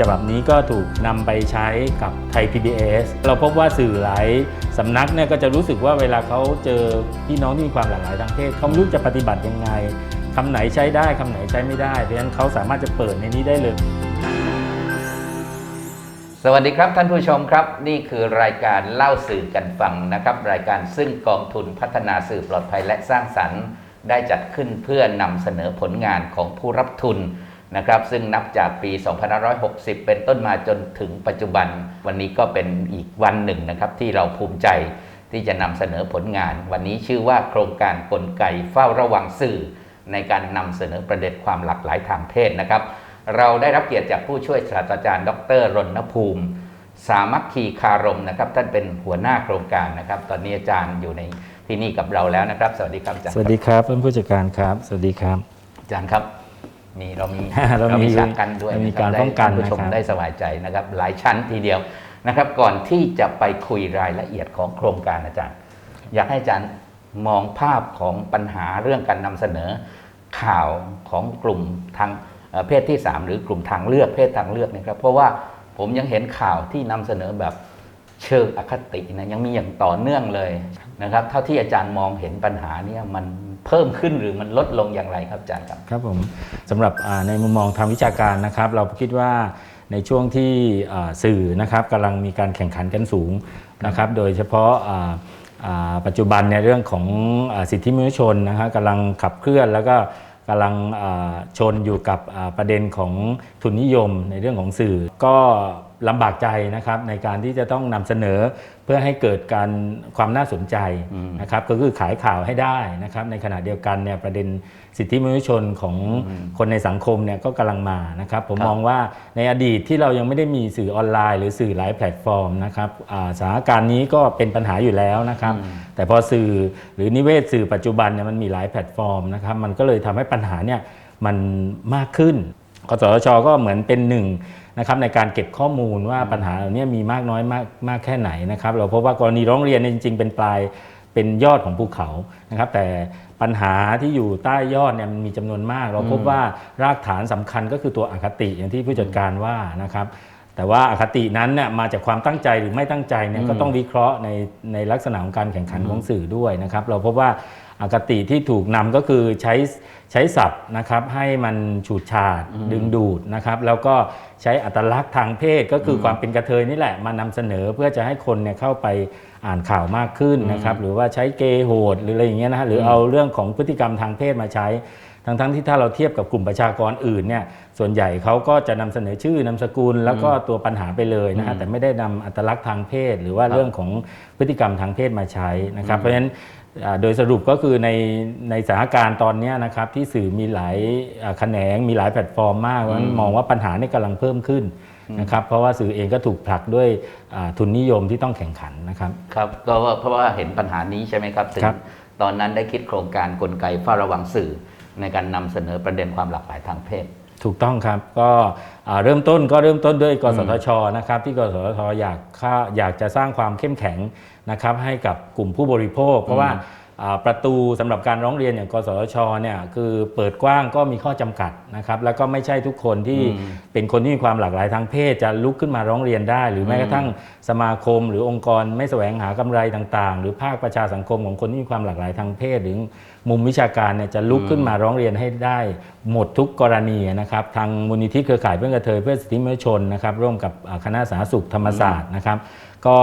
ฉบับนี้ก็ถูกนำไปใช้กับไทย PBS เราพบว่าสื่อหลายสำนักเนี่ยก็จะรู้สึกว่าเวลาเขาเจอพี่น้องที่มีความหลากหลายทางเพศเขาไม่รู้จะปฏิบัติยังไงคำไหนใช้ได้คำไหนใช้ไม่ได้ เพราะฉะนั้นเขาสามารถจะเปิดในนี้ได้เลย สวัสดีครับท่านผู้ชมครับ นี่คือรายการเล่าสื่อกันฟังนะครับ รายการซึ่งกองทุนพัฒนาสื่อปลอดภัยและสร้างสรรค์ ได้จัดขึ้นเพื่อนำเสนอผลงานของผู้รับทุน นะครับซึ่งนับจากปี 2560 เป็นต้นมาจนถึงปัจจุบัน วันนี้ก็เป็นอีกวันหนึ่งนะครับที่เราภูมิใจที่จะนำเสนอผลงาน วันนี้ชื่อว่าโครงการกลไกเฝ้าระวังสื่อ ในการนำเสนอประเด็นความหลากหลายทางเพศนะครับ เราได้รับเกียรติจากผู้ช่วยศาสตราจารย์ ดรรณภูมิ สามัคคีคารมนะครับท่านเป็นหัวหน้าโครงการนะครับ ตอนนี้อาจารย์อยู่ในที่นี่กับเราแล้วนะครับ สวัสดีครับอาจารย์สวัสดีครับท่านผู้จัดการครับ สวัสดีครับอาจารย์ครับ มีเรามีเรามีฉากกันด้วยเรามีะคบการป้องกันได้ท่านผู้ชมนะครับได้สบายใจนะครับ หลายชั้นทีเดียวนะครับ ก่อนที่จะไปคุยรายละเอียดของโครงการอาจารย์ อยากให้อาจารย์มองภาพของปัญหาเรื่องการนำเสนอข่าวของกลุ่มทางเอ่อเพศที่ 3 หรือกลุ่มทางเลือกเพศทางเลือกนะครับ เพราะว่าผมยังเห็นข่าวที่นำเสนอแบบเชิงอคตินะยังมีอย่างต่อเนื่องเลยนะครับ เท่าที่อาจารย์มองเห็นปัญหาเนี่ยมัน เพิ่มขึ้นหรือมันลดลงอย่างไรครับอาจารย์ครับครับผมสำหรับในมุมมองทางวิชาการนะครับ เราคิดว่าในช่วงที่สื่อนะครับกำลังมีการแข่งขันกันสูงนะครับ โดยเฉพาะปัจจุบันในเรื่องของอสิทธิมนุษยชนนะครับกำลังขับเคลื่อนแล้วก็กำลังชนอยู่กับประเด็นของทุนนิยมในเรื่องของสื่อ ก็ลำบากใจนะครับในการที่จะต้องนำเสนอ เพื่อให้เกิดการความน่าสนใจอืมนะครับก็คือขายข่าวให้ได้นะครับในขณะเดียวกันเนี่ยประเด็นสิทธิมนุษยชนของคนในสังคมเนี่ยก็กำลังมานะครับผมครับมองว่าในอดีตที่เรายังไม่ได้มีสื่อออนไลน์ หรือสื่อหลายแพลตฟอร์มนะครับอ่าสถานการณ์นี้ก็เป็นปัญหาอยู่แล้วนะครับแต่พอสื่อหรือนิเวศสื่อปัจจุบันเนี่ยมันมีหลายแพลตฟอร์มนะครับมันก็เลยทำให้ปัญหาเนี่ยมันมากขึ้นกสทชก็เหมือนเป็นหนึ่ง นะครับในการเก็บข้อมูลว่าปัญหาเหล่านี้มีมากน้อยมากมากแค่ไหนนะครับ เราพบว่ากรณีร้องเรียนเนี่ยจริง ๆ เป็นปลายเป็นยอดของภูเขานะครับ แต่ปัญหาที่อยู่ใต้ยอดเนี่ยมันมีจำนวนมาก เราพบว่ารากฐานสำคัญก็คือตัวอคติอย่างที่ผู้จัดการว่านะครับแต่ว่าอคตินั้นเนี่ยมาจากความตั้งใจหรือไม่ตั้งใจเนี่ยก็ต้องวิเคราะห์ในในลักษณะของการแข่งขันของสื่อด้วยนะครับ เราพบว่า อคติที่ถูกนำก็คือใช้ใช้ศัพท์นะครับให้มันฉูดฉาดดึงดูดนะครับ แล้วก็ใช้อัตลักษณ์ทางเพศก็คืออความเป็นกระเทยนี่แหละมานำเสนอเพื่อจะให้คนเนี่ยเข้าไปอ่านข่าวมากขึ้นนะครับหรือว่าใช้เกย์โหดหรืออะไรอย่างเงี้ยนะฮะหรือเอาเรื่องของพฤติกรรมทางเพศมาใช้ทั้งๆที่ถ้าเราเทียบกับกลุ่มประชากรอื่นเนี่ยส่วนใหญ่เขาก็จะนำเสนอชื่อนามสกุล แล้วก็ตัวปัญหาไปเลยนะฮะแต่ไม่ได้นำอัตลักษณ์ทางเพศ หรือว่าเรื่องของพฤติกรรมทางเพศมาใช้นะครับ เพราะฉะนั้นอ่า โดยสรุปก็คือในในสถานการณ์ตอนเนี้ยนะครับที่สื่อมีหลายอ่าแขนงมีหลายแพลตฟอร์มมากเพราะฉะนั้นมองว่าปัญหานี่กำลังเพิ่มขึ้นนะครับเพราะว่าสื่อเองก็ถูกผลักด้วยอ่าทุนนิยมที่ต้องแข่งขันนะครับครับก็ว่าเพราะว่าเห็นปัญหานี้ใช่ไหมครับถึงครับตอนนั้นได้คิดโครงการกลไกเฝ้าระวังสื่อในการนำเสนอประเด็นความหลากหลายทางเพศ ถูกต้องครับก็อ่าเริ่มต้นก็เริ่มต้นด้วยกสทชนะครับที่กสทชอยากค่าอยากจะสร้างความเข้มแข็งนะครับให้กับกลุ่มผู้บริโภค เพราะว่าอ่า ประตูสำหรับการร้องเรียนอย่างกสทชเนี่ยคือเปิดกว้างก็มีข้อจำกัดนะครับแล้วก็ไม่ใช่ทุกคนที่อืมเป็นคนที่มีความหลากหลายทางเพศ จะลุกขึ้นมาร้องเรียนได้ หรือแม้กระทั่งสมาคม หรือองค์กรไม่แสวงหากำไรต่างๆ หรือภาคประชาสังคมของคนที่มีความหลากหลายทางเพศ หรือมุมวิชาการเนี่ยจะลุกขึ้นมาร้องเรียนให้ได้ หมดทุกกรณีนะครับทางมูลนิธิเครือข่ายเพื่อนกระเทยเพื่อสิทธิมนุษยชนนะครับร่วมกับอ่าคณะสาธารณสุขธรรมศาสตร์นะครับก็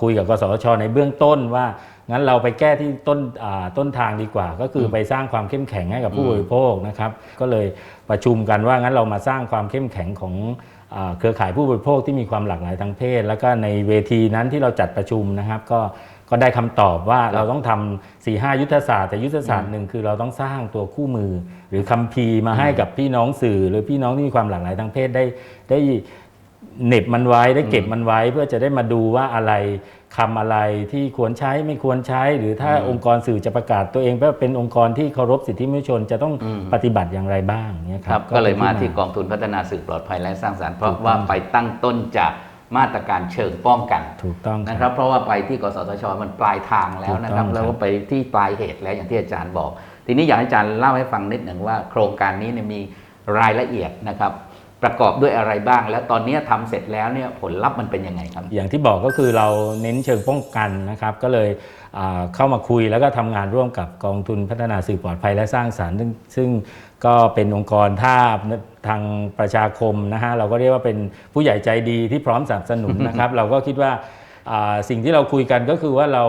คุยกับกสทชในเบื้องต้นว่า งั้นเราไปแก้ที่ต้นอ่าต้นทางดีกว่า ก็คือไปสร้างความเข้มแข็งให้กับผู้บริโภคนะครับ ก็เลยประชุมกันว่างั้นเรามาสร้างความเข้มแข็งของอ่าเครือข่ายผู้บริโภคที่มีความหลากหลายทางเพศ แล้วก็ในเวทีนั้นที่เราจัดประชุมนะครับ ก็ก็ได้คำตอบว่าเราต้องทำสี่ห้ายุทธศาสตร์แต่ยุทธศาสตร์หนึ่งคือเราต้องสร้างตัวคู่มือ หรือคัมภีร์มาให้กับพี่น้องสื่อ หรือพี่น้องที่มีความหลากหลายทางเพศได้ได้ เหน็บมันไว้ได้เก็บมันไว้เพื่อจะได้มาดูว่าอะไรคำอะไรที่ควรใช้ไม่ควรใช้ หรือถ้าองค์กรสื่อจะประกาศตัวเองว่าเป็นองค์กรที่เคารพสิทธิมนุษยชนจะต้องอืมปฏิบัติอย่างไรบ้างเนี่ยคครัรับบก็เลยมาป็นที่กองทุนพัฒนาสื่อปลอดภัยและสร้างสรรค์เพราะถูกต้องว่าไปตั้งต้นจากมาตรการเชิงป้องกันถูกต้องนะครับ เพราะว่าไปที่กสทชมันปลายทางแล้วนะครับถูกต้องครับแล้วก็ไปที่ปลายเหตุแล้วอย่างที่อาจารย์บอก ทีนี้อยากให้อาจารย์เล่าให้ฟังนิดหนึ่งว่า โครงการนี้เนี่ยมีรายละเอียดนะครับ ประกอบด้วยอะไรบ้าง แล้วตอนนี้ทำเสร็จแล้วเนี่ยผลลัพธ์มันเป็นยังไงครับ อย่างที่บอกก็คือเราเน้นเชิงป้องกันนะครับ ก็เลยอ่าเข้ามาคุยแล้วก็ทำงานร่วมกับกองทุนพัฒนาสื่อปลอดภัยและสร้างสรรค์ซึ่งซึ่งก็เป็นองค์กรท่าทางประชาคมนะฮะเราก็เรียกว่าเป็นผู้ใหญ่ใจดีที่พร้อมสนับสนุนนะครับ เราก็คิดว่าอ่าสิ่งที่เราคุยกันก็คือว่าเรา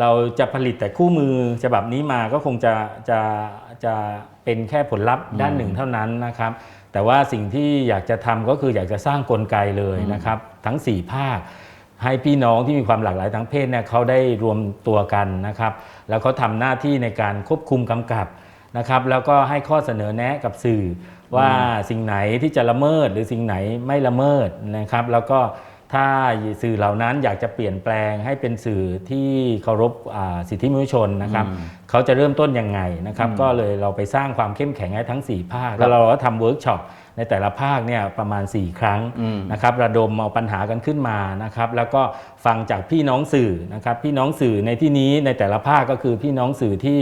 เราจะผลิตแต่คู่มือฉบับนี้มาก็คงจะจะจะเป็นแค่ผลลัพธ์ด้านหนึ่งเท่านั้นนะครับ แต่ว่าสิ่งที่อยากจะทำก็คืออยากจะสร้างกลไกเลยนะครับ ทั้ง 4 ภาค ให้พี่น้องที่มีความหลากหลายทางเพศเนี่ยเขาได้รวมตัวกันนะครับ แล้วเขาทำหน้าที่ในการควบคุมกำกับนะครับ แล้วก็ให้ข้อเสนอแนะกับสื่อว่าสิ่งไหนที่จะละเมิดหรือสิ่งไหนไม่ละเมิดนะครับ แล้วก็ ถ้าสื่อเหล่านั้นอยากจะเปลี่ยนแปลงให้เป็นสื่อที่เคารพอ่าสิทธิมนุษยชนนะครับอืมเขาจะเริ่มต้นยังไงนะครับอืมก็เลยเราไปสร้างความเข้มแข็งให้ทั้ง 4 ภาค แล้วเราก็ทำเวิร์กช็อปในแต่ละภาคเนี่ยประมาณ 4 ครั้งอืมนะครับระดมเอาปัญหากันขึ้นมานะครับ แล้วก็ฟังจากพี่น้องสื่อนะครับ พี่น้องสื่อในที่นี้ในแต่ละภาคก็คือพี่น้องสื่อที่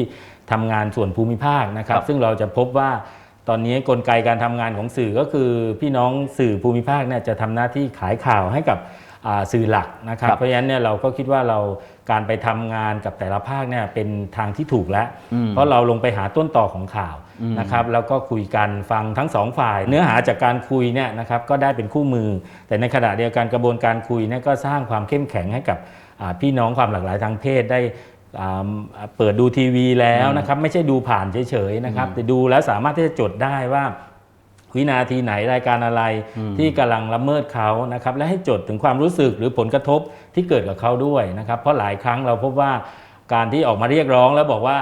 ทำงานส่วนภูมิภาคนะครับครับซึ่งเราจะพบว่า ตอนนี้กลไกการทำงานของสื่อก็คือพี่น้องสื่อภูมิภาคเนี่ยจะทำหน้าที่ขายข่าวให้กับอ่าสื่อหลักนะครับครับ เพราะฉะนั้นเนี่ยเราก็คิดว่าเราการไปทำงานกับแต่ละภาคเนี่ยเป็นทางที่ถูกแล้วอืมเพราะเราลงไปหาต้นต่อของข่าวอืมนะครับแล้วก็คุยกันฟังทั้งสองฝ่าย เนื้อหาจากการคุยเนี่ยนะครับก็ได้เป็นคู่มือ แต่ในขณะเดียวกันกระบวนการคุยเนี่ยก็สร้างความเข้มแข็งให้กับอ่าพี่น้องความหลากหลายทางเพศได้อ่า เปิดดูทีวีแล้วนะครับ ไม่ใช่ดูผ่านเฉยๆนะครับ แต่ดูแล้วสามารถที่จะจดได้ว่าวินาทีไหนรายการอะไรที่กำลังละเมิดเขานะครับ และให้จดถึงความรู้สึกหรือผลกระทบที่เกิดกับเขาด้วยนะครับ เพราะหลายครั้งเราพบว่าการที่ออกมาเรียกร้องแล้วบอกว่า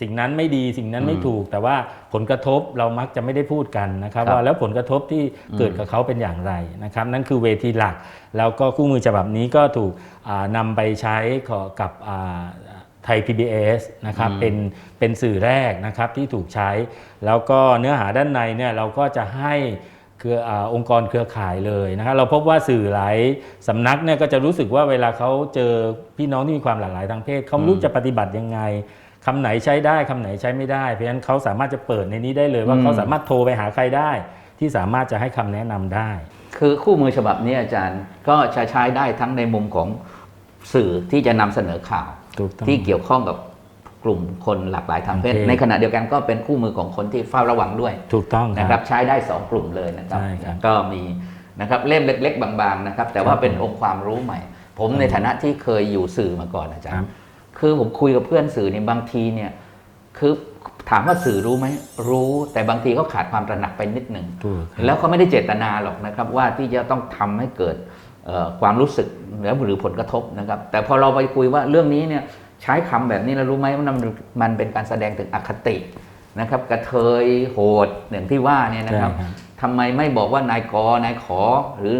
สิ่งนั้นไม่ดีสิ่งนั้นไม่ถูก แต่ว่าผลกระทบเรามักจะไม่ได้พูดกันนะครับครับว่าแล้วผลกระทบที่เกิดกับเขาเป็นอย่างไรนะครับ นั่นคือเวทีหลัก แล้วก็คู่มือฉบับนี้ก็ถูกอ่านำไปใช้ขอกับอ่า ไทย PBS นะครับอืมเป็นเป็นสื่อแรกนะครับที่ถูกใช้ แล้วก็เนื้อหาด้านในเนี่ยเราก็จะให้เครืออาองค์กรเครือข่ายเลยนะครับเราพบว่าสื่อหลายสำนักเนี่ยก็จะรู้สึกว่าเวลาเขาเจอพี่น้องที่มีความหลากหลายทางเพศเขาไม่รู้จะปฏิบัติยังไงคำไหนใช้ได้คำไหนใช้ไม่ได้เพราะฉะนั้นเขาสามารถจะเปิดในนี้ได้เลยว่าอืมเขาสามารถโทรไปหาใครได้ ที่สามารถจะให้คำแนะนำได้ คือคู่มือฉบับนี้อาจารย์ก็จะใช้ได้ทั้งในมุมของสื่อที่จะนำเสนอข่าวถูกต้อง ที่เกี่ยวข้องกับกลุ่มคนหลากหลายทางเพศทางเพศ ในขณะเดียวกันก็เป็นคู่มือของคนที่เฝ้าระวังด้วย ถูกต้องนะครับ ใช้ได้ 2 กลุ่มเลยนะครับใช่ครับก็มีนะครับเล่มเล็ก ๆ บางๆนะครับ แต่ว่าครับเป็นองค์ความรู้ใหม่ ผมในฐานะที่เคยอยู่สื่อมาก่อนอาจารครัย์บคือผมคุยกับเพื่อนสื่อเนี่ยบางทีเนี่ยคือถามว่าสื่อรู้ไหมรู้แต่บางทีเขาขาดความตระหนักไปนิดหนึ่งถูกครับแล้วเขาไม่ได้เจตนาหรอกนะครับว่าที่จะต้องทำให้เกิดเอ่อ ความรู้สึกแล้วหรือผลกระทบนะครับ แต่พอเราไปคุยว่าเรื่องนี้เนี่ยใช้คำแบบนี้แล้วรู้ไหมว่ามันมันเป็นการแสดงถึงอคตินะครับ กระเทยโหดอย่างที่ว่าเนี่ยนะครับใช่ครับทำไมไม่บอกว่านายกนายขอหรือ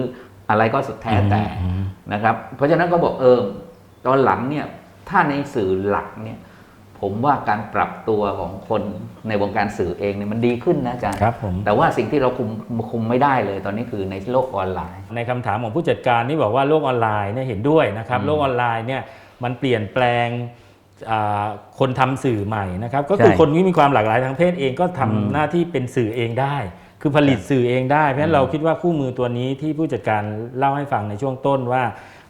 อะไรก็สุดแท้แต่อืมนะครับ เพราะฉะนั้นก็บอกเออตอนหลังเนี่ยถ้าในสื่อหลักเนี่ย ผมว่าการปรับตัวของคนในวงการสื่อเองเนี่ยมันดีขึ้นนะอาจารย์ครับผมแต่ว่าสิ่งที่เราคุมคุมไม่ได้เลยตอนนี้คือในโลกออนไลน์ ในคำถามของผู้จัดการที่บอกว่าโลกออนไลน์เนี่ยเห็นด้วยนะครับอืมโลกออนไลน์เนี่ยมันเปลี่ยนแปลงอ่าคนทำสื่อใหม่นะครับ ก็คือใช่คนที่มีความหลากหลายทางเพศเองก็ทำอืม หน้าที่เป็นสื่อเองได้ คือผลิตสื่อเองได้ เพราะฉะนั้นเราคิดว่าคู่มือตัวนี้ที่ผู้จัดการเล่าให้ฟังในช่วงต้นว่า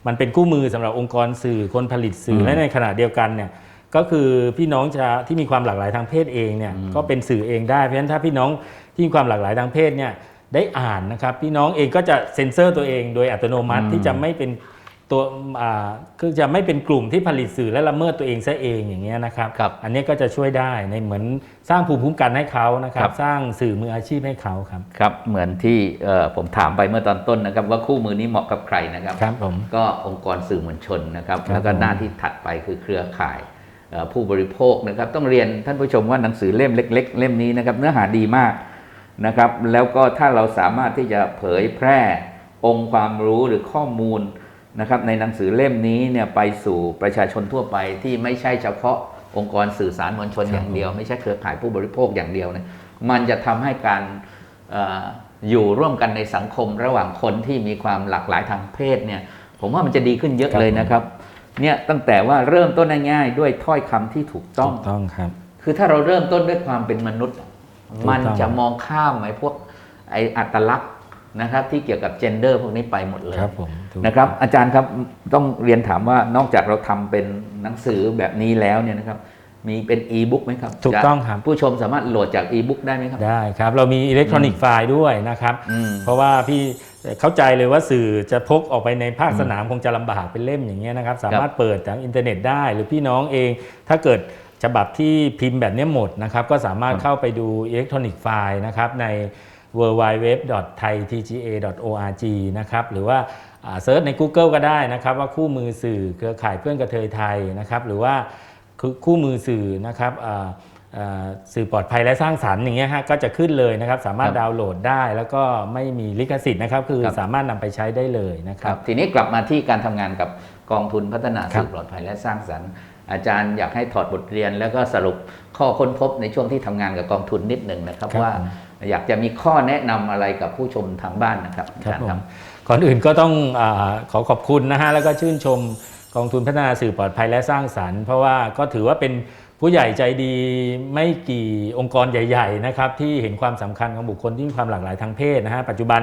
มันเป็นคู่มือสำหรับองค์กรสื่อคนผลิตสื่อมและในขณะเดียวกันเนี่ย ก็คือพี่น้องจะที่มีความหลากหลายทางเพศเองเนี่ยอืมก็เป็นสื่อเองได้เพราะฉะนั้นถ้าพี่น้องที่มีความหลากหลายทางเพศเนี่ยได้อ่านนะครับพี่น้องเองก็จะเซ็นเซอร์ตัวเองโดยอัตโนมัติอืมที่จะไม่เป็นตัวอ่าคือจะไม่เป็นกลุ่มที่ผลิตสื่อและละเมิดตัวเองซะเองอย่างเงี้ยนะครับครับอันนี้ก็จะช่วยได้ในเหมือนสร้างภูมิคุ้มกันให้เขานะครัครับบสร้างสื่อมืออาชีพให้เขาครับครับ เหมือนที่เอ่อผมถามไปเมื่อตอนต้นนะครับ ว่าคู่มือนี้เหมาะกับใครนะครับครับผมก็องค์กรสื่อมวลชนนะครับครับแล้วก็ผมหน้าที่ถัดไปคือเครือข่ายเอ่อ ผู้บริโภคนะครับต้องเรียนท่านผู้ชมว่าหนังสือเล่มเล็ก ๆ เล่มนี้นะครับเนื้อหาดีมากนะครับแล้วก็ถ้าเราสามารถที่จะเผยแพร่องค์ความรู้หรือข้อมูลนะครับในหนังสือเล่มนี้เนี่ยไปสู่ประชาชนทั่วไปที่ไม่ใช่เฉพาะองค์กรสื่อสารมวลชนอย่างเดียว ไม่ใช่เครือข่ายผู้บริโภคอย่างเดียวเนี่ยมันจะทำให้การออยู่ร่วมกันในสังคมระหว่างคนที่มีความหลากหลายทางเพศเนี่ยผมว่ามันจะดีขึ้นเยอะเลยนะครับ เนี่ยตั้งแต่ว่าเริ่มต้นง่ายๆด้วยถ้อยคำที่ถูกต้องถูกต้องครับ คือถ้าเราเริ่มต้นด้วยความเป็นมนุษย์ถูกต้องมันจะมองข้ามไอ้พวกไออัตลักษณ์นะครับ ที่เกี่ยวกับ gender พวกนี้ไปหมดเลยครับผมถูกนะครับ อาจารย์ครับต้องเรียนถามว่านอกจากเราทำเป็นหนังสือแบบนี้แล้วเนี่ยนะครับมีเป็นอีบุ๊กไหมครับ ถูกต้องครับ ผู้ชมสามารถโหลดจากอีบุ๊กได้ไหมครับ ได้ครับ เรามีอิเล็กทรอนิกส์ไฟล์ด้วยนะครับอืมเพราะว่าพี่ เข้าใจเลยว่าสื่อจะพกออกไปในภาคสนามคงจะลำบากเป็นเล่มอย่างเงี้ยนะครับ สามารถเปิดทางอินเทอร์เน็ตได้ หรือพี่น้องเองถ้าเกิดฉบับที่พิมพ์แบบเนี้ยหมดนะครับ ก็สามารถครับเข้าไปดูอิเล็กทรอนิกส์ไฟล์นะครับใน w w w t h a i t g a o r g นะครับหรือว่าเซิร์ชใน Google ก็ได้นะครับ ว่าคู่มือสื่อเครือข่ายเพื่อนกระเทยไทยนะครับ หรือว่าคือคู่มือสื่อนะครับอ่าอ่า สื่อปลอดภัยและสร้างสรรค์อย่างเงี้ยฮะก็จะขึ้นเลยนะครับ สามารถครับ ดาวน์โหลดได้ แล้วก็ไม่มีลิขสิทธิ์นะครับ คือครับสามารถนำไปใช้ได้เลยนะคครัรับ บทีนี้กลับมาที่การทำงานกับกองทุนพัฒนาครับสื่อปลอดภัยและสร้างสรรค์ อาจารย์อยากให้ถอดบทเรียน แล้วก็สรุปข้อค้นพบในช่วงที่ทำงานกับกองทุนนิดหนึ่งนะครับ ครับว่าผมอยากจะมีข้อแนะนำอะไรกับผู้ชมทางบ้านนะครับอาครับจารย์ผครัมบก่อนอื่นก็ต้องอาขอขอบคุณนะฮะแล้วก็ชื่นชมกองทุนพัฒนาสื่อปลอดภัยและสร้างสรรค์ เพราะว่าก็ถือว่าเป็น ผู้ใหญ่ใจดีไม่กี่องค์กรใหญ่ ๆ นะครับ ที่เห็นความสำคัญของบุคคลที่มีความหลากหลายทางเพศนะฮะปัจจุบัน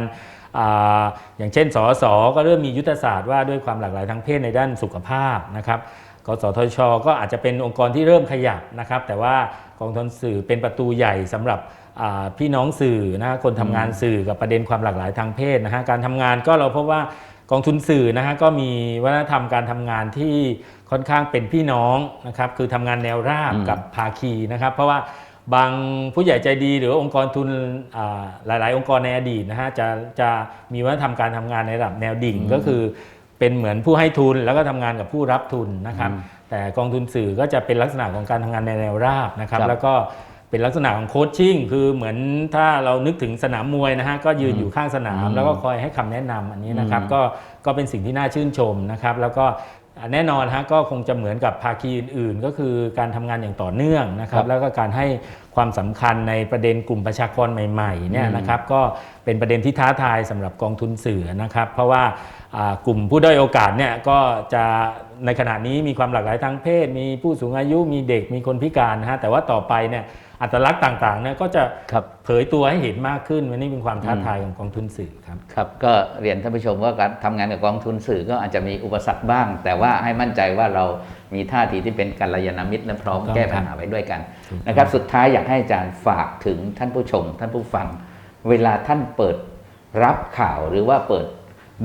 อย่างเช่นสสก็เริ่มมียุทธศาสตร์ว่าด้วยความหลากหลายทางเพศในด้านสุขภาพนะครับกสทช ก็อาจจะเป็นองค์กรที่เริ่มขยับนะครับ แต่ว่ากองทุนสื่อเป็นประตูใหญ่สำหรับพี่น้องสื่อนะฮะคนทำงานสื่อกับประเด็นความหลากหลายทางเพศนะฮะการทำงานก็เราพบว่า องทุนสื่อนะฮะก็มีวัฒนธรรมการทำงานที่ค่อนข้างเป็นพี่น้องนะครับคือทำงานแนวราบอืมกับภาคีนะครับ เพราะว่าบางผู้ใหญ่ใจดีหรือว่าองค์กรทุนอ่าหลาย ๆ องค์กรในอดีตนะฮะจะจะมีวัฒนธรรมการทำงานในระดับแนวดิ่งก็คือเป็นเหมือนผู้ให้ทุนแล้วก็ทำงานกับผู้รับทุนนะครับอืมแต่กองทุนสื่อก็จะเป็นลักษณะของการทำงานในแนวราบนะครับครับแล้วก็ เป็นลักษณะของโคชชิ่งคือเหมือนถ้าเรานึกถึงสนามมวยนะฮะก็ยืนอยู่ข้างสนามอืมแล้วก็คอยให้คำแนะนำอันนี้นะครับอืมก็ก็เป็นสิ่งที่น่าชื่นชมนะครับแล้วก็แน่นอนฮะก็คงจะเหมือนกับภาคีอื่น ๆ ก็คือการทำงานอย่างต่อเนื่องนะครับแล้วก็การให้ความสำคัญในประเด็นกลุ่มประชากรใหม่ๆเนี่ยนะครับก็เป็นประเด็นที่ท้าทายสำหรับกองทุนสื่อนะครับ เพราะว่าอ่ากลุ่มผู้ด้อยโอกาสเนี่ยก็จะในขณะนี้มีความหลากหลายทางเพศ มีผู้สูงอายุมีเด็กมีคนพิการนะฮะแต่ว่าต่อไปเนี่ย อัตลักษณ์ต่างๆเนี่ยก็จะครับเผยตัวให้เห็นมากขึ้นวันนี้เป็นความท้าทายของกองทุนสื่อครับครับ ก็เรียนท่านผู้ชมว่าการทำงานกับกองทุนสื่อก็อาจจะมีอุปสรรคบ้าง แต่ว่าให้มั่นใจว่าเรามีท่าทีที่เป็นกัลยาณมิตรและพร้อมถูกต้องแก้ปัญหาไปด้วยกันนะครับ สุดท้ายอยากให้อาจารย์ฝากถึงท่านผู้ชม ท่านผู้ฟัง เวลาท่านเปิดรับข่าวหรือว่าเปิด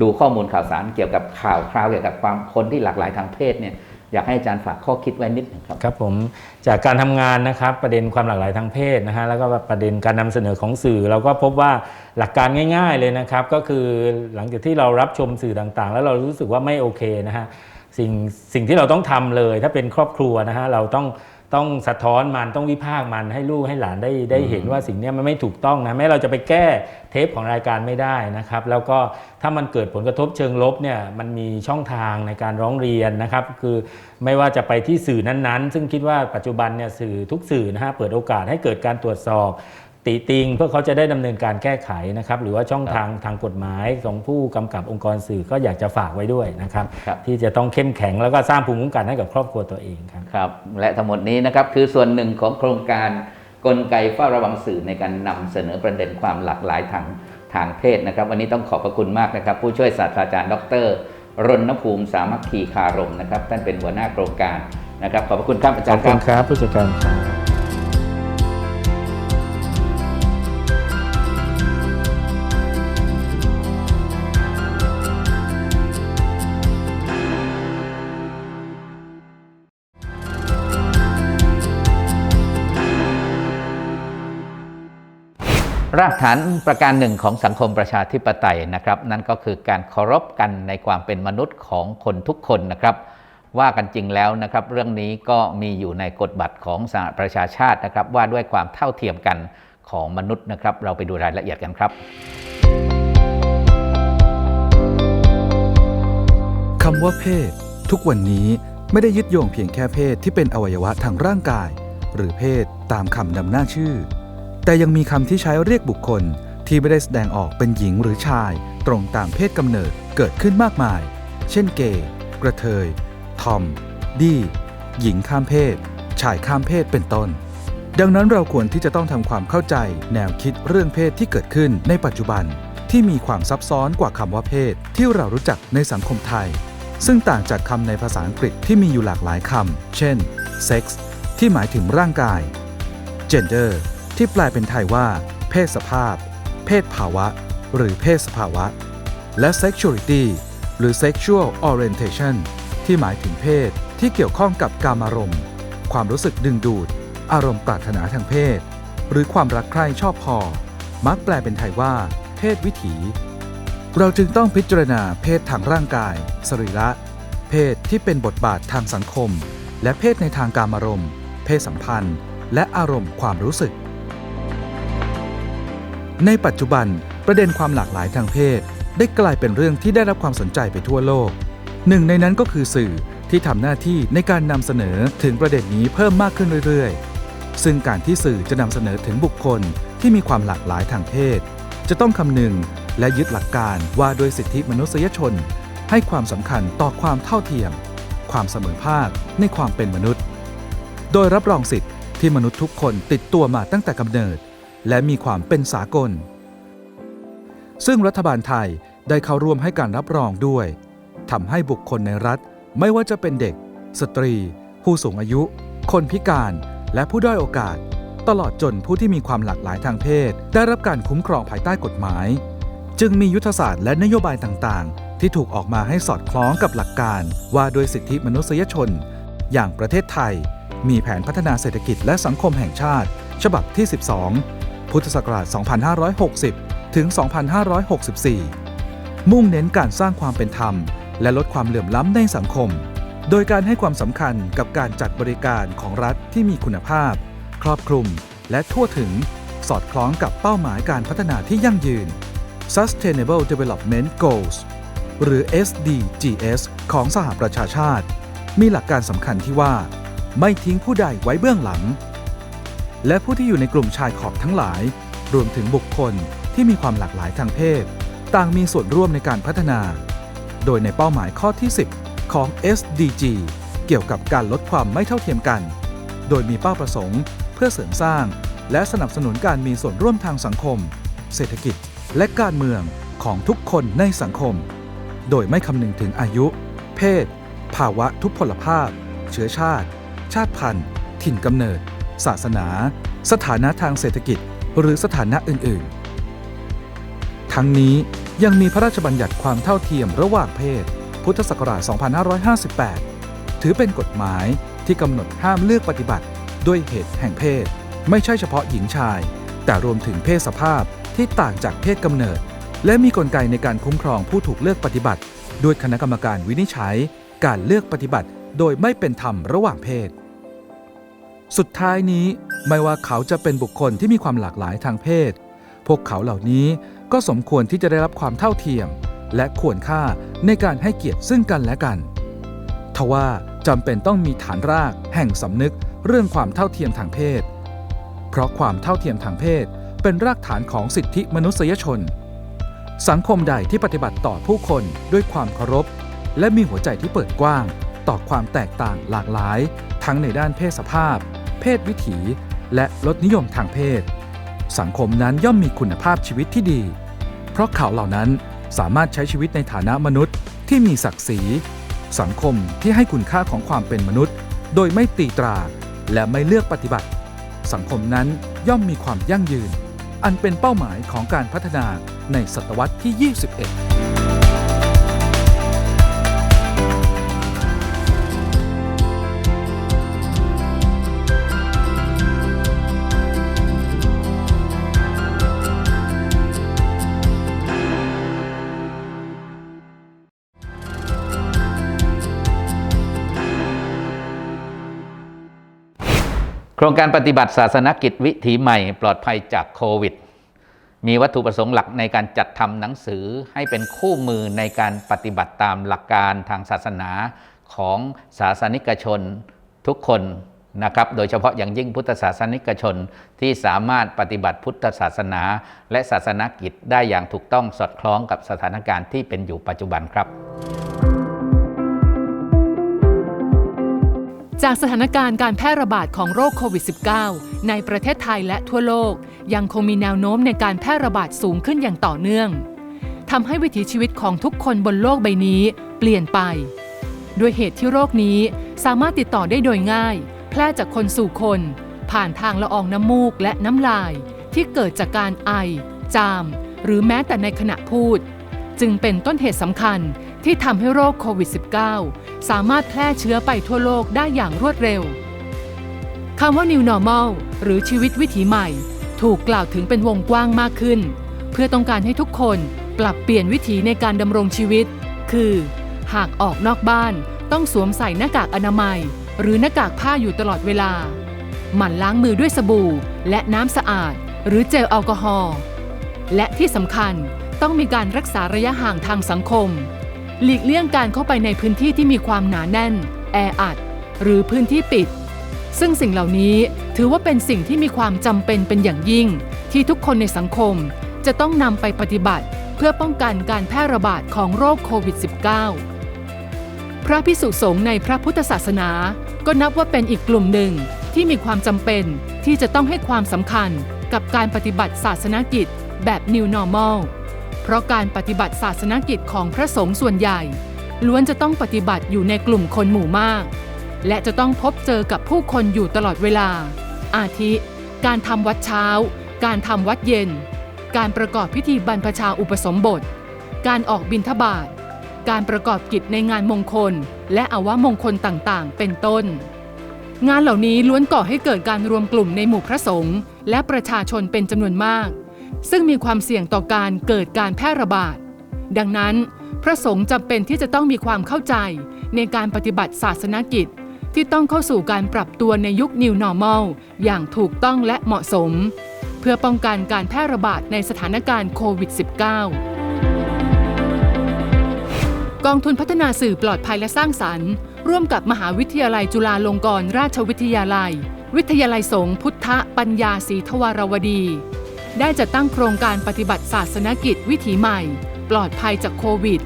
ดูข้อมูลข่าวสารเกี่ยวกับข่าวคราวเกี่ยวกับความคนที่หลากหลายทางเพศเนี่ย อยากให้อาจารย์ฝากข้อคิดไว้นิดหนึ่งครับครับผมจากการทำงานนะครับประเด็นความหลากหลายทางเพศนะฮะแล้วก็ประเด็นการนำเสนอของสื่อ เราก็พบว่าหลักการง่าย ๆเลยนะครับ ก็คือหลังจากที่เรารับชมสื่อต่างๆ แล้วเรารู้สึกว่าไม่โอเคนะฮะสิ่งสิ่งที่เราต้องทำเลยถ้าเป็นครอบครัวนะฮะเราต้อง ต้องสะท้อนมันต้องวิพากษ์มันให้ลูกให้หลานได้ได้เห็นว่าสิ่งเนี้ยมันไม่ถูกต้องนะแม้เราจะไปแก้เทปของรายการไม่ได้นะครับ แล้วก็ถ้ามันเกิดผลกระทบเชิงลบเนี่ยมันมีช่องทางในการร้องเรียนนะครับ คือไม่ว่าจะไปที่สื่อนั้นๆ ซึ่งคิดว่าปัจจุบันเนี่ยสื่อทุกสื่อนะฮะเปิดโอกาสให้เกิดการตรวจสอบ ติติงเพื่อเขาจะได้ดำเนินการแก้ไขนะครับหรือว่าช่องทางทางกฎหมายของผู้กำกับองค์กรสื่อก็อยากจะฝากไว้ด้วยนะครับครับที่จะต้องเข้มแข็งแล้วก็สร้างภูมิคุ้มกันให้กับครอบครัวตัวเองครับครับและทั้งหมดนี้นะครับคือส่วนหนึ่งของโครงการกลไกเฝ้าระวังสื่อในการนำเสนอประเด็นความหลากหลายทางทางเพศนะครับ วันนี้ต้องขอบพระคุณมากนะครับ ผู้ช่วยศาสตราจารย์ดรรณภูมิสามัคคีคารมนะครับท่านเป็นหัวหน้าโครงการนะครับขอบพระคุณครับอาขจาอรบย์คคุรัณบครับผู้จัดการครับ รากฐานประการหนึ่งของสังคมประชาธิปไตยนะครับ นั่นก็คือการเคารพกันในความเป็นมนุษย์ของคนทุกคนนะครับ ว่ากันจริงแล้วนะครับ เรื่องนี้ก็มีอยู่ในกฎบัตรของสหประชาชาตินะครับ ว่าด้วยความเท่าเทียมกันของมนุษย์นะครับ เราไปดูรายละเอียดกันครับคำว่าเพศ ทุกวันนี้ไม่ได้ยึดโยงเพียงแค่เพศที่เป็นอวัยวะทางร่างกาย หรือเพศตามคำนำหน้าชื่อ แต่ยังมีคำที่ใช้เรียกบุคคลที่ไม่ได้แสดงออกเป็นหญิงหรือชาย ตรงตามเพศกำเนิดเกิดขึ้นมากมาย เช่นเกย์กระเทย ทอม ดี้หญิงข้ามเพศ ชายข้ามเพศเป็นต้น ดังนั้นเราควรที่จะต้องทำความเข้าใจ แนวคิดเรื่องเพศที่เกิดขึ้นในปัจจุบัน ที่มีความซับซ้อนกว่าคำว่าเพศ ที่เรารู้จักในสังคมไทย ซึ่งต่างจากคำในภาษาอังกฤษที่มีอยู่หลากหลายคำเช่น sex ที่หมายถึงร่างกาย gender ที่แปลเป็นไทยว่า เพศสภาพ เพศภาวะ หรือเพศสภาวะ และ sexuality หรือ sexual orientation ที่หมายถึงเพศที่เกี่ยวข้องกับกามารมณ์ ความรู้สึกดึงดูด อารมณ์ปรารถนาทางเพศ หรือความรักใคร่ชอบพอ มักแปลเป็นไทยว่า เพศวิถี เราจึงต้องพิจารณาเพศทางร่างกาย สรีระ เพศที่เป็นบทบาททางสังคม และเพศในทางการอารมณ์ เพศสัมพันธ์ และอารมณ์ความรู้สึก ในปัจจุบันประเด็นความหลากหลายทางเพศ ได้กลายเป็นเรื่องที่ได้รับความสนใจไปทั่วโลก หนึ่งในนั้นก็คือสื่อที่ทำหน้าที่ในการนำเสนอถึงประเด็นนี้เพิ่มมากขึ้นเรื่อยๆ ซึ่งการที่สื่อจะนำเสนอถึงบุคคลที่มีความหลากหลายทางเพศ จะต้องคำนึงและยึดหลักการว่าโดยสิทธิมนุษยชน ให้ความสำคัญต่อความเท่าเทียม ความเสมอภาคในความเป็นมนุษย์ โดยรับรองสิทธิที่มนุษย์ทุกคนติดตัวมาตั้งแต่กำเนิด และมีความเป็นสากล ซึ่งรัฐบาลไทยได้เข้าร่วมให้การรับรองด้วยทำให้บุคคลในรัฐ ไม่ว่าจะเป็นเด็ก สตรี ผู้สูงอายุ คนพิการ และผู้ด้อยโอกาส ตลอดจนผู้ที่มีความหลากหลายทางเพศ ได้รับการคุ้มครองภายใต้กฎหมาย จึงมียุทธศาสตร์และนโยบายต่างๆ ที่ถูกออกมาให้สอดคล้องกับหลักการ ว่าโดยสิทธิมนุษยชน อย่างประเทศไทย มีแผนพัฒนาเศรษฐกิจและสังคมแห่งชาติ ฉบับที่ 12 พุทธศักราช 2560 ถึง 2564 มุ่งเน้นการสร้างความเป็นธรรม และลดความเหลื่อมล้ำในสังคม โดยการให้ความสำคัญกับการจัดบริการของรัฐที่มีคุณภาพ ครอบคลุม และทั่วถึง สอดคล้องกับเป้าหมายการพัฒนาที่ยั่งยืน Sustainable Development Goals หรือ SDGs ของสหประชาชาติ มีหลักการสำคัญที่ว่า ไม่ทิ้งผู้ใดไว้เบื้องหลัง และผู้ที่อยู่ในกลุ่มชายขอบทั้งหลาย รวมถึงบุคคลที่มีความหลากหลายทางเพศ ต่างมีส่วนร่วมในการพัฒนา โดยในเป้าหมายข้อที่ 10 ของ SDG เกี่ยวกับการลดความไม่เท่าเทียมกัน โดยมีเป้าประสงค์ เพื่อเสริมสร้าง และสนับสนุนการมีส่วนร่วมทางสังคม เศรษฐกิจ และการเมืองของทุกคนในสังคม โดยไม่คำนึงถึงอายุ เพศ ภาวะทุพพลภาพ เชื้อชาติ ชาติพันธุ์ ถิ่นกำเนิด ศาสนา สถานะทางเศรษฐกิจ หรือสถานะอื่น ๆ ทั้งนี้ยังมีพระราชบัญญัติความเท่าเทียมระหว่างเพศ พุทธศักราช 2558 ถือเป็นกฎหมายที่กำหนดห้ามเลือกปฏิบัติ ด้วยเหตุแห่งเพศ ไม่ใช่เฉพาะหญิงชาย แต่รวมถึงเพศสภาพที่ต่างจากเพศกำเนิด และมีกลไกในการคุ้มครองผู้ถูกเลือกปฏิบัติ ด้วยคณะกรรมการวินิจฉัย การเลือกปฏิบัติ โดยไม่เป็นธรรมระหว่างเพศ สุดท้ายนี้ไม่ว่าเขาจะเป็นบุคคลที่มีความหลากหลายทางเพศ พวกเขาเหล่านี้ก็สมควรที่จะได้รับความเท่าเทียม และควรค่าในการให้เกียรติซึ่งกันและกัน ทว่าจำเป็นต้องมีฐานราก แห่งสำนึกเรื่องความเท่าเทียมทางเพศ เพราะความเท่าเทียมทางเพศ เป็นรากฐานของสิทธิมนุษยชน สังคมใดที่ปฏิบัติต่อผู้คนด้วยความเคารพ และมีหัวใจที่เปิดกว้าง ต่อความแตกต่างหลากหลาย ทั้งในด้านเพศสภาพ เพศวิถี และรสนิยมทางเพศ สังคมนั้นย่อมมีคุณภาพชีวิตที่ดี เพราะเขาเหล่านั้นสามารถใช้ชีวิตในฐานะมนุษย์ที่มีศักดิ์ศรี สังคมที่ให้คุณค่าของความเป็นมนุษย์ โดยไม่ตีตราและไม่เลือกปฏิบัติ สังคมนั้นย่อมมีความยั่งยืน อันเป็นเป้าหมายของการพัฒนาในศตวรรษที่ 21 โครงการปฏิบัติศาสนกิจวิถีใหม่ปลอดภัยจากโควิด มีวัตถุประสงค์หลักในการจัดทำหนังสือให้เป็นคู่มือในการปฏิบัติตามหลักการทางศาสนาของศาสนิกชนทุกคนนะครับ โดยเฉพาะอย่างยิ่งพุทธศาสนิกชนที่สามารถปฏิบัติพุทธศาสนา และศาสนกิจได้อย่างถูกต้องสอดคล้องกับสถานการณ์ที่เป็นอยู่ปัจจุบันครับ จากสถานการณ์การแพร่ระบาดของโรคโควิด -19 ในประเทศไทยและทั่วโลก ยังคงมีแนวโน้มในการแพร่ระบาดสูงขึ้นอย่างต่อเนื่องทำให้วิถีชีวิตของทุกคนบนโลกใบนี้เปลี่ยนไป ด้วยเหตุที่โรคนี้สามารถติดต่อได้โดยง่าย แพร่จากคนสู่คน ผ่านทางละอองน้ำมูกและน้ำลาย ที่เกิดจากการไอ จาม หรือแม้แต่ในขณะพูด จึงเป็นต้นเหตุสำคัญ ที่ทำให้โรคโควิด -19 สามารถแพร่เชื้อไปทั่วโลกได้อย่างรวดเร็วคำว่า New Normal หรือชีวิตวิถีใหม่ ถูกกล่าวถึงเป็นวงกว้างมากขึ้น เพื่อต้องการให้ทุกคนปรับเปลี่ยนวิถีในการดำรงชีวิต คือ หากออกนอกบ้านต้องสวมใส่หน้ากากอนามัย หรือหน้ากากผ้าอยู่ตลอดเวลา หมั่นล้างมือด้วยสบู่ และน้ำสะอาด หรือเจลแอลกอฮอล์และที่สำคัญต้องมีการรักษาระยะห่างทางสังคม หลีกเลี่ยงการเข้าไปในพื้นที่ที่มีความหนาแน่น แออัด หรือพื้นที่ปิด ซึ่งสิ่งเหล่านี้ถือว่าเป็นสิ่งที่มีความจำเป็นเป็นอย่างยิ่ง ที่ทุกคนในสังคมจะต้องนำไปปฏิบัติเพื่อป้องกันการแพร่ระบาดของโรคโควิด -19 พระพิสุสงฆ์ในพระพุทธศาสนา ก็นับว่าเป็นอีกกลุ่มหนึ่งที่มีความจำเป็นที่จะต้องให้ความสำคัญกับการปฏิบัติศาสนกิจแบบ New Normal ราะการปฏิบัติศาสนกิจของพระสงฆ์ส่วนใหญ่ ล้วนจะต้องปฏิบัติอยู่ในกลุ่มคนหมู่มาก และจะต้องพบเจอกับผู้คนอยู่ตลอดเวลา อาทิ การทำวัดเช้า การทำวัดเย็น การประกอบพิธีบรรพชาอุปสมบท การออกบิณฑบาตการประกอบกิจในงานมงคล และอาวมงคลต่างๆ เป็นต้น งานเหล่านี้ล้วนก่อให้เกิดการรวมกลุ่มในหมู่พระสงฆ์และประชาชนเป็นจำนวนมาก ซึ่งมีความเสี่ยงต่อการเกิดการแพร่ระบาด ดังนั้น พระสงฆ์จำเป็นที่จะต้องมีความเข้าใจในการปฏิบัติศาสนกิจ ที่ต้องเข้าสู่การปรับตัวในยุค New Normal อย่างถูกต้องและเหมาะสม เพื่อป้องกันการแพร่ระบาดในสถานการณ์โควิด -19 กองทุนพัฒนาสื่อปลอดภัยและสร้างสรรค์ ร่วมกับมหาวิทยาลัยจุฬาลงกรณราชวิทยาลัย วิทยาลัยสงฆ์พุทธปัญญาศรีทวารวดี ได้จัดตั้งโครงการปฏิบัติศาสนกิจวิถีใหม่ ปลอดภัยจากโควิด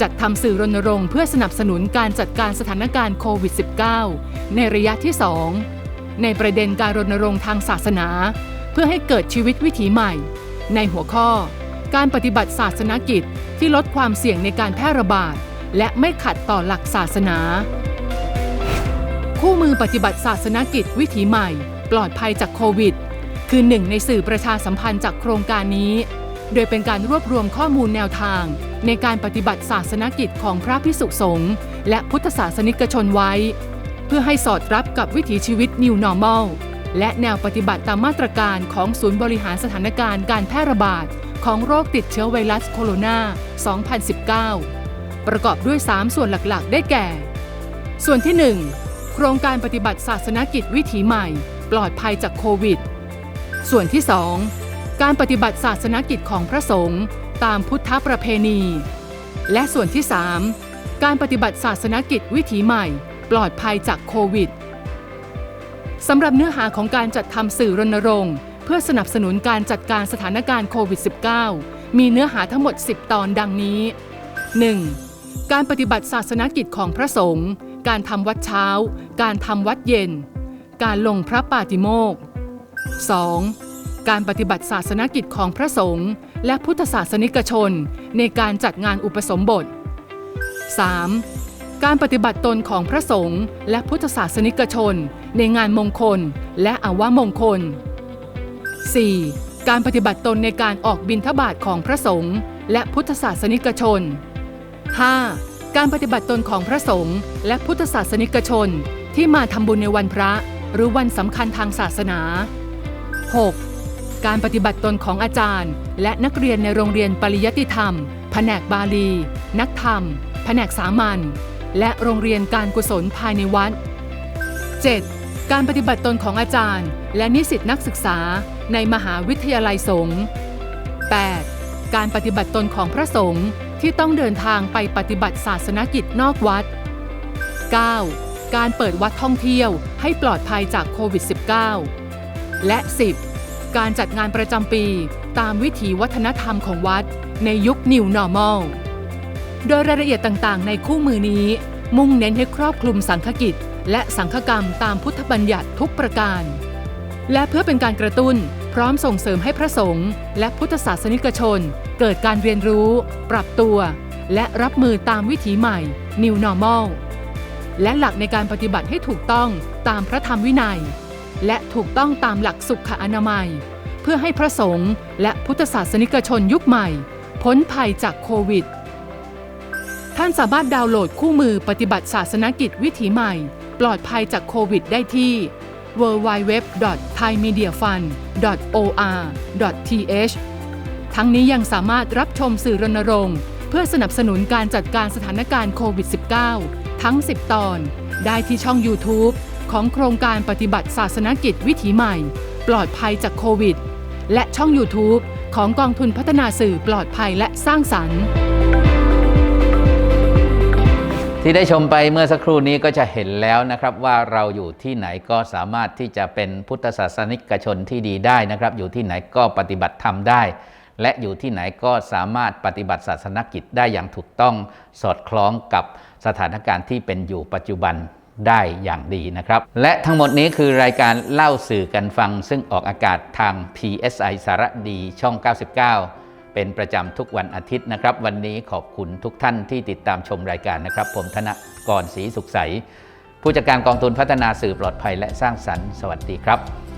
จัดทำสื่อรณรงค์เพื่อสนับสนุนการจัดการสถานการณ์โควิด -19 ในระยะที่ 2 ในประเด็นการรณรงค์ทางศาสนา เพื่อให้เกิดชีวิตวิถีใหม่ ในหัวข้อ การปฏิบัติศาสนกิจที่ลดความเสี่ยงในการแพร่ระบาด และไม่ขัดต่อหลักศาสนา คู่มือปฏิบัติศาสนกิจวิถีใหม่ ปลอดภัยจากโควิด คือหนึ่งในสื่อประชาสัมพันธ์จากโครงการนี้ โดยเป็นการรวบรวมข้อมูลแนวทาง ในการปฏิบัติศาสนกิจของพระพิสุสงฆ์และพุทธศาสนิกชนไว้ เพื่อให้สอดรับกับวิถีชีวิต New Normal และแนวปฏิบัติตามมาตรการของศูนย์บริหารสถานการณ์การแพร่ระบาดของโรคติดเชื้อไวรัสโคโรนา 2019 ประกอบด้วย 3 ส่วนหลักๆ ได้แก่ ส่วนที่ 1 โครงการปฏิบัติศาสนกิจวิถีใหม่ ปลอดภัยจากโควิด ส่วนที่ 2 การปฏิบัติศาสนกิจของพระสงฆ์ตามพุทธประเพณี และส่วนที่ 3 การปฏิบัติศาสนกิจวิถีใหม่ ปลอดภัยจากโควิดสำหรับเนื้อหาของการจัดทำสื่อรณรงค์เพื่อสนับสนุนการจัดการสถานการณ์โควิด -19 มีเนื้อหาทั้งหมด 10 ตอนดังนี้ 1. การปฏิบัติศาสนกิจของพระสงฆ์ การทำวัดเช้า การทำวัดเย็น การลงพระปาติโมกข์ 2. การปฏิบัติศาสนกิจของพระสงฆ์และพุทธศาสนิกชนในการจัดงานอุปสมบท 3. การปฏิบัติตนของพระสงฆ์และพุทธศาสนิกชนในงานมงคลและอาวมงคล 4. การปฏิบัติตนในการออกบิณฑบาตของพระสงฆ์และพุทธศาสนิกชน 5. การปฏิบัติตนของพระสงฆ์และพุทธศาสนิกชนที่มาทำบุญในวันพระหรือวันสำคัญทางศาสนา 6. การปฏิบัติตนของอาจารย์ และนักเรียนในโรงเรียนปริยติธรรม แผนกบาลี นักธรรม แผนกสามัญ และโรงเรียนการกุศลภายในวัด 7. การปฏิบัติตนของอาจารย์ และนิสิตนักศึกษาในมหาวิทยาลัยสงฆ์ 8. การปฏิบัติตนของพระสงฆ์ที่ต้องเดินทางไปปฏิบัติศาสนกิจนอกวัด 9. การเปิดวัดท่องเที่ยวให้ปลอดภัยจากโควิด -19 และ 10. การจัดงานประจำปี ตามวิถีวัฒนธรรมของวัด ในยุค New Normal โดยรายละเอียดต่างๆ ในคู่มือนี้ มุ่งเน้นให้ครอบคลุมสังฆกิจ และสังฆกรรมตามพุทธบัญญัติทุกประการ และเพื่อเป็นการกระตุ้น พร้อมส่งเสริมให้พระสงฆ์และพุทธศาสนิกชน เกิดการเรียนรู้ ปรับตัว และรับมือตามวิถีใหม่ New Normal และหลักในการปฏิบัติให้ถูกต้องตามพระธรรมวินัย และถูกต้องตามหลักสุขอนามัย เพื่อให้พระสงฆ์และพุทธศาสนิกชนยุคใหม่ พ้นภัยจากโควิด ท่านสามารถดาวน์โหลดคู่มือปฏิบัติศาสนกิจวิถีใหม่ ปลอดภัยจากโควิดได้ที่ www.thaimediafund.or.th ทั้งนี้ยังสามารถรับชมสื่อรณรงค์ เพื่อสนับสนุนการจัดการสถานการณ์โควิด -19 ทั้ง 10 ตอน ได้ที่ช่อง YouTube ของโครงการปฏิบัติศาสนกิจวิถีใหม่ ปลอดภัยจากโควิด และช่อง YouTube ของกองทุนพัฒนาสื่อปลอดภัยและสร้างสรรค์ ที่ได้ชมไปเมื่อสักครู่นี้ก็จะเห็นแล้วนะครับว่าเราอยู่ที่ไหนก็สามารถที่จะเป็นพุทธศาสนิกชนที่ดีได้นะครับ อยู่ที่ไหนก็ปฏิบัติธรรมได้ และอยู่ที่ไหนก็สามารถปฏิบัติศาสนกิจได้อย่างถูกต้องสอดคล้องกับสถานการณ์ที่เป็นอยู่ปัจจุบัน ได้อย่างดีนะครับ และทั้งหมดนี้คือรายการเล่าสื่อกันฟัง ซึ่งออกอากาศทาง PSI สารดีช่อง 99 เป็นประจำทุกวันอาทิตย์นะครับ วันนี้ขอบคุณทุกท่านที่ติดตามชมรายการนะครับ ผมธนกรศรีสุขใส ผู้จัดการกองทุนพัฒนาสื่อปลอดภัยและสร้างสรรค์สวัสดีครับ